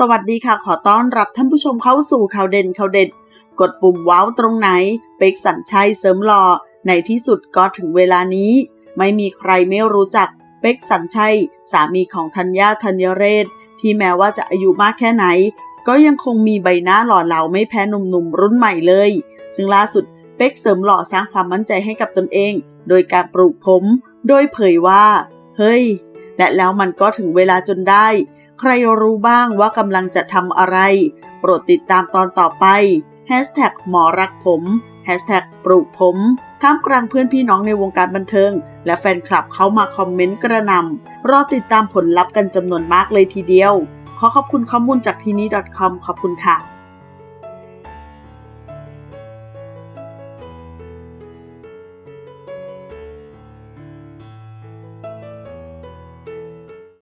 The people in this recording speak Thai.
สวัสดีค่ะ ขอต้อนรับท่านผู้ชมเข้าสู่ข่าวเด่นข่าวเด็ด กดปุ่มว้าวตรงไหน เป็กสัญชัยเสริมหล่อในที่สุดก็ถึงเวลานี้ ไม่มีใครไม่รู้จักเป็กสัญชัย สามีของธัญญาธัญเรศ ที่แม้ว่าจะอายุมากแค่ไหน ก็ยังคงมีใบหน้าหล่อเหลาไม่แพ้หนุ่มๆรุ่นใหม่เลย ซึ่งล่าสุดเป็กเสริมหล่อสร้างความมั่นใจให้กับตนเอง โดยการปลูกผม โดยเผยว่า เฮ้ย และแล้วมันก็ถึงเวลาจนได้ ใครรู้บ้างว่ากำลังจะทำอะไร โปรดติดตามตอนต่อไปแฮชแท็กหมอรักผมแฮชแท็กปลูกผมท่ามกลางเพื่อนพี่น้องในวงการบันเทิง และแฟนคลับเข้ามาคอมเมนต์กระนำรอติดตามผลลัพธ์กันจำนวนมากเลยทีเดียว ขอขอบคุณข้อมูลจากทีนี้ .com ขอบคุณค่ะ